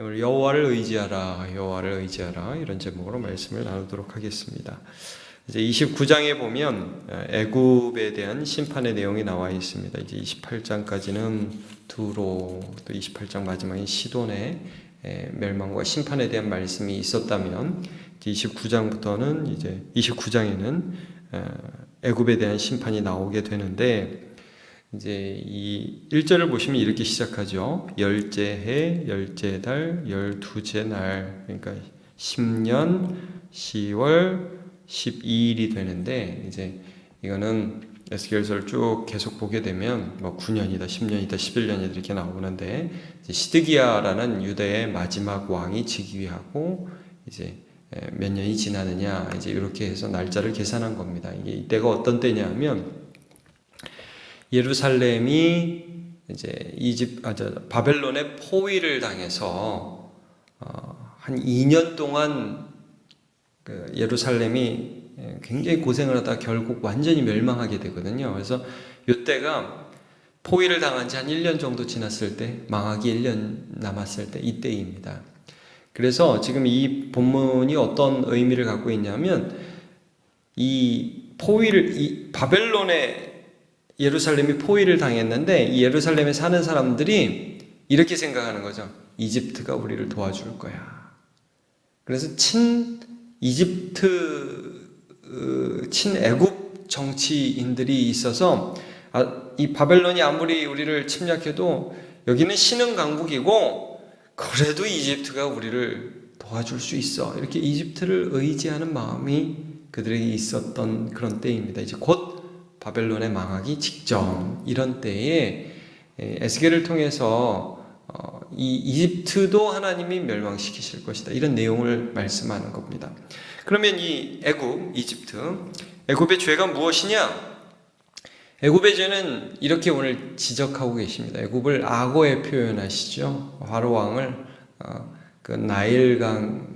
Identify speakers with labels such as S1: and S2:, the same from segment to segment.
S1: 여호와를 의지하라, 여호와를 의지하라 이런 제목으로 말씀을 나누도록 하겠습니다. 이제 29장에 보면 애굽에 대한 심판의 내용이 나와 있습니다. 이제 28장까지는 두로 또 28장 마지막인 시돈의 에, 멸망과 심판에 대한 말씀이 있었다면 29장부터는 이제 29장에는 애굽에 대한 심판이 나오게 되는데 이제 이 1절을 보시면 이렇게 시작하죠. 열째 해, 열째 달, 열두째 날. 그러니까 10년, 10월, 12일이 되는데 이제 이거는 에스겔서를 쭉 계속 보게 되면 뭐 9년이다, 10년이다, 11년이다 이렇게 나오는데 시드기야라는 유대의 마지막 왕이 즉위하고 이제 몇 년이 지나느냐 이제 이렇게 해서 날짜를 계산한 겁니다. 이게 이때가 어떤 때냐면 예루살렘이 이제 이집 아 저 바벨론의 포위를 당해서 어, 한 2년 동안 그 예루살렘이 굉장히 고생을 하다 결국 완전히 멸망하게 되거든요. 그래서 이때가 포위를 당한 지 한 1년 정도 지났을 때 망하기 1년 남았을 때 이때입니다. 그래서 지금 이 본문이 어떤 의미를 갖고 있냐면 이 포위를 이 바벨론의 예루살렘이 포위를 당했는데 이 예루살렘에 사는 사람들이 이렇게 생각하는 거죠. 이집트가 우리를 도와줄 거야. 그래서 친 이집트 친 애굽 정치인들이 있어서 아, 이 바벨론이 아무리 우리를 침략해도 여기는 신흥 강국이고 그래도 이집트가 우리를 도와줄 수 있어. 이렇게 이집트를 의지하는 마음이 그들에게 있었던 그런 때입니다. 이제 곧 바벨론의 망하기 직전 이런 때에 에스겔을 통해서 어, 이 이집트도 하나님이 멸망시키실 것이다 이런 내용을 말씀하는 겁니다. 그러면 이 애굽 이집트 애굽의 죄가 무엇이냐? 애굽의 죄는 이렇게 오늘 지적하고 계십니다. 애굽을 악어에 표현하시죠. 바로 왕을 어, 그 나일강의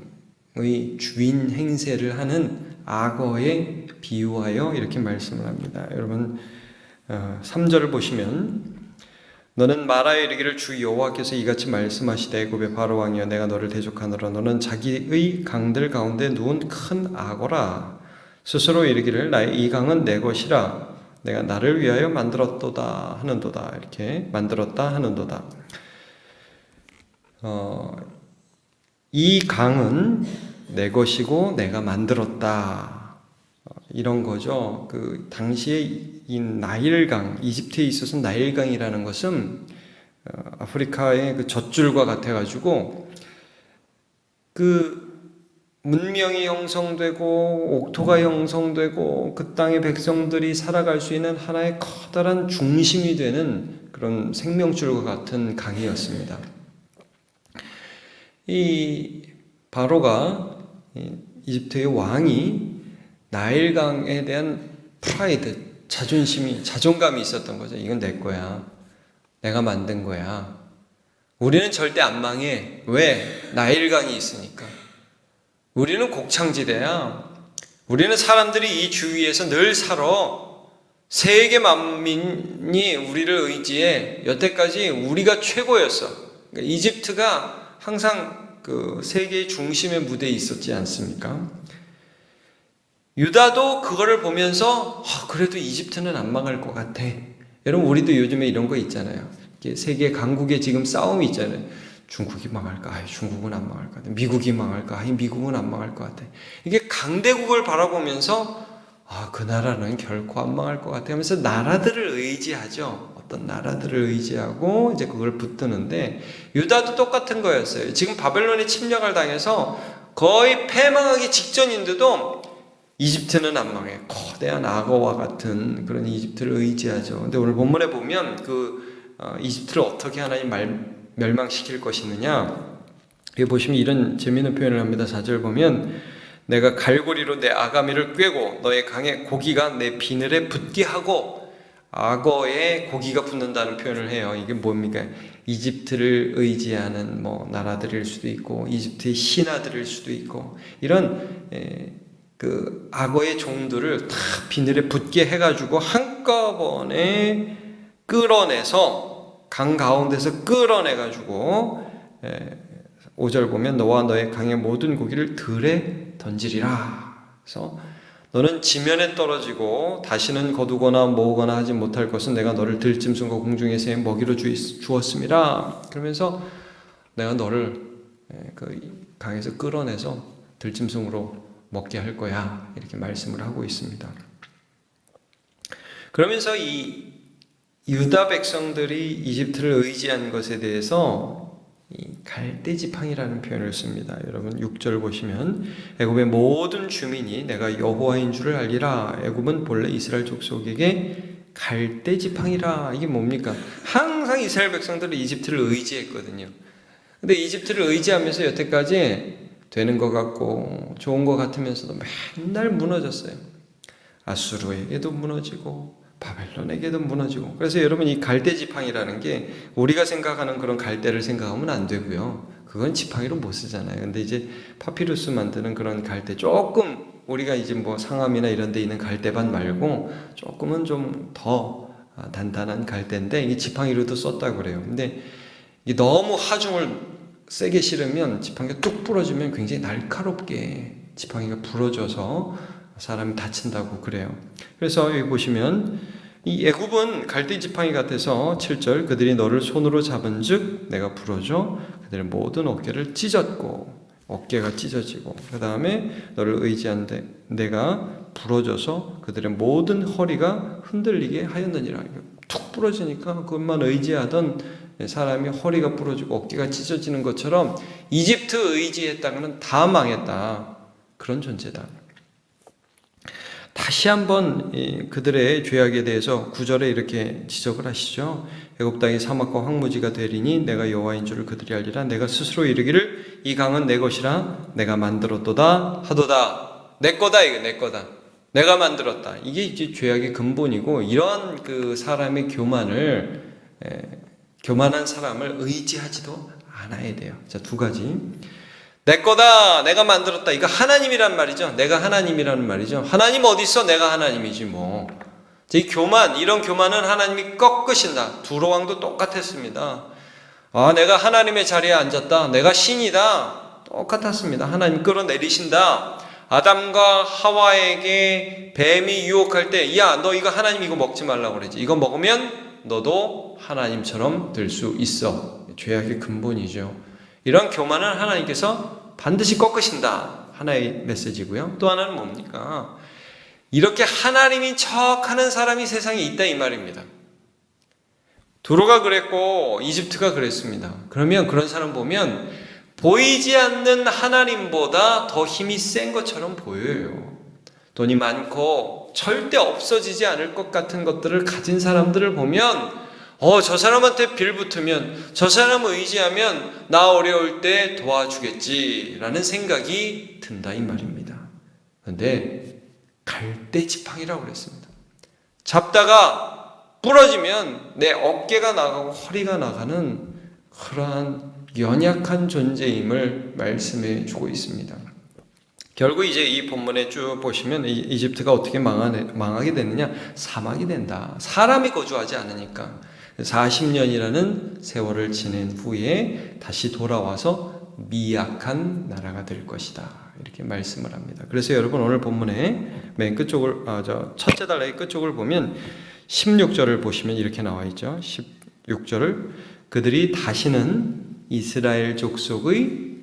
S1: 주인 행세를 하는 악어에 비유하여 이렇게 말씀을 합니다. 여러분 3절을 보시면 너는 말하여 이르기를 주 여호와께서 이같이 말씀하시되 애굽의 바로 왕이여 내가 너를 대적하노라. 너는 자기의 강들 가운데 누운 큰 악어라. 스스로 이르기를 나의 이 강은 내 것이라. 내가 나를 위하여 만들었도다 하는도다. 이렇게 만들었다 하는도다. 어, 이 강은 내 것이고 내가 만들었다 이런 거죠. 그 당시에 이 나일강, 이집트에 있어서 나일강이라는 것은 어, 아프리카의 그 젖줄과 같아가지고 그 문명이 형성되고 옥토가 형성되고 그 땅의 백성들이 살아갈 수 있는 하나의 커다란 중심이 되는 그런 생명줄과 같은 강이었습니다. 이 바로가 이집트의 왕이 나일강에 대한 프라이드, 자존심이, 자존감이 있었던 거죠. 이건 내 거야. 내가 만든 거야. 우리는 절대 안 망해. 왜? 나일강이 있으니까. 우리는 곡창지대야. 우리는 사람들이 이 주위에서 늘 살아. 세계 만민이 우리를 의지해. 여태까지 우리가 최고였어. 그러니까 이집트가 항상 그 세계의 중심의 무대에 있었지 않습니까? 유다도 그거를 보면서 어, 그래도 이집트는 안 망할 것 같아. 여러분 우리도 요즘에 이런 거 있잖아요. 세계 강국에 지금 싸움이 있잖아요. 중국이 망할까? 아이, 중국은 안 망할 것 같아. 미국이 망할까? 아이, 미국은 안 망할 것 같아. 이게 강대국을 바라보면서 아, 그 나라는 결코 안 망할 것 같아 하면서 나라들을 의지하죠. 어떤 나라들을 의지하고 이제 그걸 붙드는데 유다도 똑같은 거였어요. 지금 바벨론의 침략을 당해서 거의 패망하기 직전인데도 이집트는 안 망해. 거대한 악어와 같은 그런 이집트를 의지하죠. 근데 오늘 본문에 보면 그 어, 이집트를 어떻게 하나님 말, 멸망시킬 것이느냐. 여기 보시면 이런 재미있는 표현을 합니다. 4절 보면 내가 갈고리로 내 아가미를 꿰고 너의 강에 고기가 내 비늘에 붙게 하고 악어에 고기가 붙는다는 표현을 해요. 이게 뭡니까? 이집트를 의지하는 뭐 나라들일 수도 있고 이집트의 신하들일 수도 있고 이런 에, 그 악어의 종들을 다 비늘에 붙게 해가지고 한꺼번에 끌어내서 강 가운데서 끌어내가지고 5절 보면 너와 너의 강의 모든 고기를 들에 던지리라. 그래서 너는 지면에 떨어지고 다시는 거두거나 모으거나 하지 못할 것은 내가 너를 들짐승과 공중에서의 먹이로 주, 주었습니다. 그러면서 내가 너를 예, 그 강에서 끌어내서 들짐승으로 먹게 할 거야. 이렇게 말씀을 하고 있습니다. 그러면서 이 유다 백성들이 이집트를 의지한 것에 대해서 이 갈대 지팡이라는 표현을 씁니다. 여러분 6절 보시면 애굽의 모든 주민이 내가 여호와인 줄을 알리라. 애굽은 본래 이스라엘 족속에게 갈대 지팡이라. 이게 뭡니까? 항상 이스라엘 백성들은 이집트를 의지했거든요. 근데 이집트를 의지하면서 여태까지 되는 것 같고 좋은 것 같으면서도 맨날 무너졌어요. 아수르에게도 무너지고 바벨론에게도 무너지고 그래서 여러분 이 갈대 지팡이라는 게 우리가 생각하는 그런 갈대를 생각하면 안 되고요. 그건 지팡이로 못 쓰잖아요. 근데 이제 파피루스 만드는 그런 갈대 조금 우리가 이제 뭐 상암이나 이런 데 있는 갈대밭 말고 조금은 좀 더 단단한 갈대인데 이게 지팡이로도 썼다고 그래요. 근데 이게 너무 하중을 세게 실으면 지팡이가 뚝 부러지면 굉장히 날카롭게 지팡이가 부러져서 사람이 다친다고 그래요. 그래서 여기 보시면 이 애굽은 갈대 지팡이 같아서 7절 그들이 너를 손으로 잡은즉 내가 부러져 그들의 모든 어깨를 찢었고 어깨가 찢어지고 그 다음에 너를 의지한 데 내가 부러져서 그들의 모든 허리가 흔들리게 하였느니라 툭 부러지니까 그것만 의지하던 사람이 허리가 부러지고 어깨가 찢어지는 것처럼 이집트 의지했다가는 다 망했다 그런 존재다. 다시 한번 그들의 죄악에 대해서 구절에 이렇게 지적을 하시죠. 애굽 땅이 사막과 황무지가 되리니 내가 여호와인 줄을 그들이 알리라. 내가 스스로 이르기를 이 강은 내 것이라 내가 만들었도다 하도다. 내 거다 이거 내 거다. 내가 만들었다. 이게 이제 죄악의 근본이고 이런 그 사람의 교만을 에, 교만한 사람을 의지하지도 않아야 돼요. 자, 두 가지. 내 거다. 내가 만들었다. 이거 하나님이란 말이죠. 내가 하나님이라는 말이죠. 하나님 어디 있어? 내가 하나님이지 뭐. 이 교만, 이런 교만은 하나님이 꺾으신다. 두로왕도 똑같았습니다. 아, 내가 하나님의 자리에 앉았다. 내가 신이다. 똑같았습니다. 하나님 끌어내리신다. 아담과 하와에게 뱀이 유혹할 때, 야, 너 이거 하나님 이거 먹지 말라고 그러지. 이거 먹으면 너도 하나님처럼 될 수 있어. 죄악의 근본이죠. 이런 교만은 하나님께서 반드시 꺾으신다. 하나의 메시지고요. 또 하나는 뭡니까? 이렇게 하나님인 척 하는 사람이 세상에 있다 이 말입니다. 두로가 그랬고 이집트가 그랬습니다. 그러면 그런 사람 보면 보이지 않는 하나님보다 더 힘이 센 것처럼 보여요. 돈이 많고 절대 없어지지 않을 것 같은 것들을 가진 사람들을 보면 어, 저 사람한테 빌 붙으면, 저 사람을 의지하면 나 어려울 때 도와주겠지라는 생각이 든다 이 말입니다. 그런데 갈대 지팡이라고 그랬습니다. 잡다가 부러지면 내 어깨가 나가고 허리가 나가는 그러한 연약한 존재임을 말씀해 주고 있습니다. 결국 이제 이 본문에 쭉 보시면 이집트가 어떻게 망하게 되느냐? 사막이 된다. 사람이 거주하지 않으니까. 40년이라는 세월을 지낸 후에 다시 돌아와서 미약한 나라가 될 것이다. 이렇게 말씀을 합니다. 그래서 여러분 오늘 본문에 맨 끝쪽을 아, 저 첫째 달라의 끝쪽을 보면 16절을 보시면 이렇게 나와 있죠. 16절을 그들이 다시는 이스라엘 족속의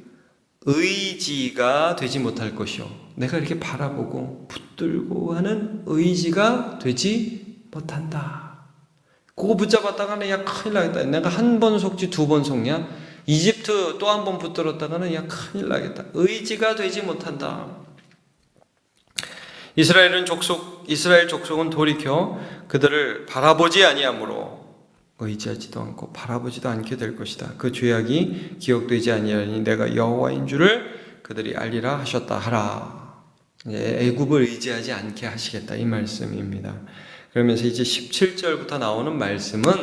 S1: 의지가 되지 못할 것이요. 내가 이렇게 바라보고 붙들고 하는 의지가 되지 못한다. 그거 붙잡았다가는 야 큰일 나겠다. 내가 한 번 속지 두 번 속냐? 이집트 또 한 번 붙들었다가는 야 큰일 나겠다. 의지가 되지 못한다. 이스라엘은 족속 이스라엘 족속은 돌이켜 그들을 바라보지 아니하므로 의지하지도 않고 바라보지도 않게 될 것이다. 그 죄악이 기억되지 아니하니 내가 여호와인 줄을 그들이 알리라 하셨다 하라. 애굽을 의지하지 않게 하시겠다 이 말씀입니다. 그러면서 이제 17절부터 나오는 말씀은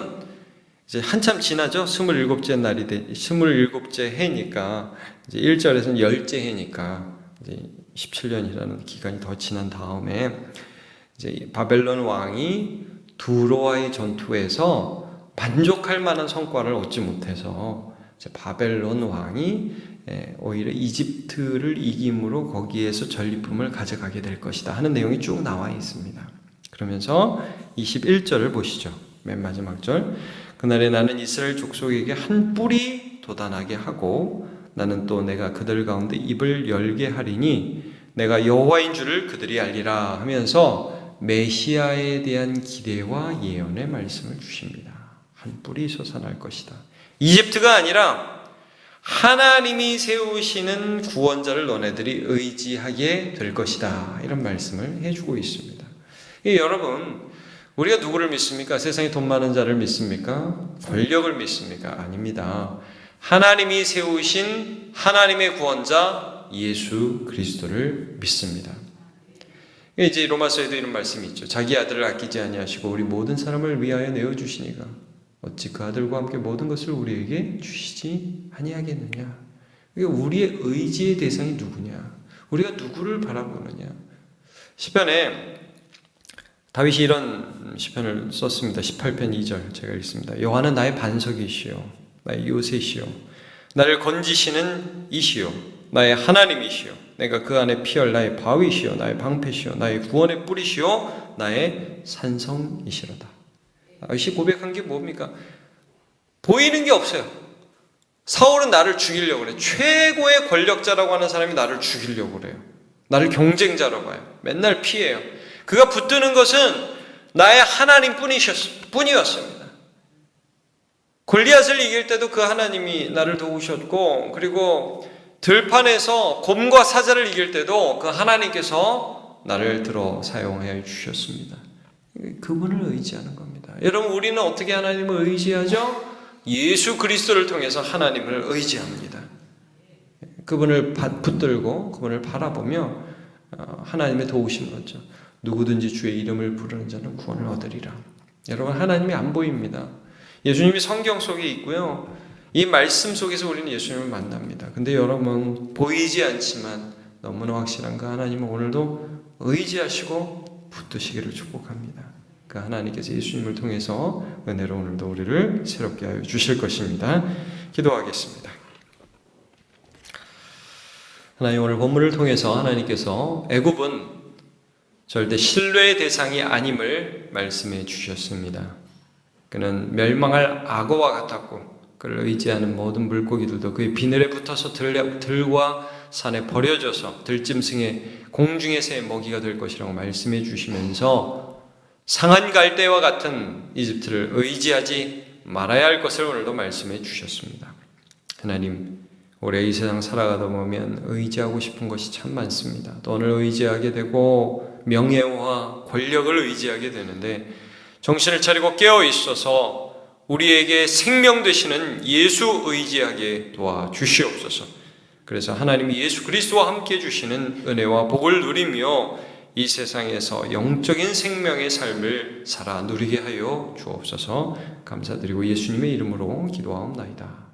S1: 이제 한참 지나죠. 27째 날이 돼, 27째 해니까, 이제 1절에서는 10째 해니까, 이제 17년이라는 기간이 더 지난 다음에, 이제 바벨론 왕이 두로와의 전투에서 만족할 만한 성과를 얻지 못해서 바벨론 왕이 예, 오히려 이집트를 이김으로 거기에서 전리품을 가져가게 될 것이다 하는 내용이 쭉 나와 있습니다. 그러면서 21절을 보시죠. 맨 마지막 절. 그날에 나는 이스라엘 족속에게 한 뿔이 도단하게 하고 나는 또 내가 그들 가운데 입을 열게 하리니 내가 여호와인 줄을 그들이 알리라 하면서 메시아에 대한 기대와 예언의 말씀을 주십니다. 한 뿔이 솟아날 것이다. 이집트가 아니라 하나님이 세우시는 구원자를 너네들이 의지하게 될 것이다. 이런 말씀을 해주고 있습니다. 이 여러분, 우리가 누구를 믿습니까? 세상에 돈 많은 자를 믿습니까? 권력을 믿습니까? 아닙니다. 하나님이 세우신 하나님의 구원자 예수 그리스도를 믿습니다. 이제 로마서에도 이런 말씀이 있죠. 자기 아들을 아끼지 아니하시고 우리 모든 사람을 위하여 내어 주시니가 어찌 그 아들과 함께 모든 것을 우리에게 주시지 아니하겠느냐. 우리의 의지의 대상이 누구냐? 우리가 누구를 바라보느냐? 시편에 다윗이 이런 시편을 썼습니다. 18편 2절 제가 읽습니다. 여호와는 나의 반석이시요 나의 요새시요 나를 건지시는 이시요 나의 하나님이시요 내가 그 안에 피할 나의 바위시요 나의 방패시요 나의 구원의 뿌리시요 나의 산성이시로다. 다윗이 고백한 게 뭡니까? 보이는 게 없어요. 사울은 나를 죽이려고 그래. 최고의 권력자라고 하는 사람이 나를 죽이려고 그래요. 나를 경쟁자라고 봐요. 맨날 피해요. 그가 붙드는 것은 나의 하나님 뿐이었습니다. 골리앗을 이길 때도 그 하나님이 나를 도우셨고, 그리고 들판에서 곰과 사자를 이길 때도 그 하나님께서 나를 들어 사용하여 주셨습니다. 그분을 의지하는 겁니다. 여러분, 우리는 어떻게 하나님을 의지하죠? 예수 그리스도를 통해서 하나님을 의지합니다. 그분을 붙들고 그분을 바라보며 어, 하나님의 도우심을 얻죠. 누구든지 주의 이름을 부르는 자는 구원을 얻으리라. 여러분 하나님이 안 보입니다. 예수님이 성경 속에 있고요. 이 말씀 속에서 우리는 예수님을 만납니다. 근데 여러분 보이지 않지만 너무나 확실한 그 하나님은 오늘도 의지하시고 붙드시기를 축복합니다. 그 하나님께서 예수님을 통해서 은혜로 오늘도 우리를 새롭게 하여 주실 것입니다. 기도하겠습니다. 하나님 오늘 본문을 통해서 하나님께서 애굽은 절대 신뢰의 대상이 아님을 말씀해 주셨습니다. 그는 멸망할 악어와 같았고 그를 의지하는 모든 물고기들도 그의 비늘에 붙어서 들, 들과 산에 버려져서 들짐승의 공중의 새의 먹이가 될 것이라고 말씀해 주시면서 상한 갈대와 같은 이집트를 의지하지 말아야 할 것을 오늘도 말씀해 주셨습니다. 하나님 올해 이 세상 살아가다 보면 의지하고 싶은 것이 참 많습니다. 돈을 의지하게 되고 명예와 권력을 의지하게 되는데 정신을 차리고 깨어 있어서 우리에게 생명 되시는 예수 의지하게 도와 주시옵소서. 그래서 하나님이 예수 그리스도와 함께 주시는 은혜와 복을 누리며 이 세상에서 영적인 생명의 삶을 살아 누리게 하여 주옵소서. 감사드리고 예수님의 이름으로 기도하옵나이다.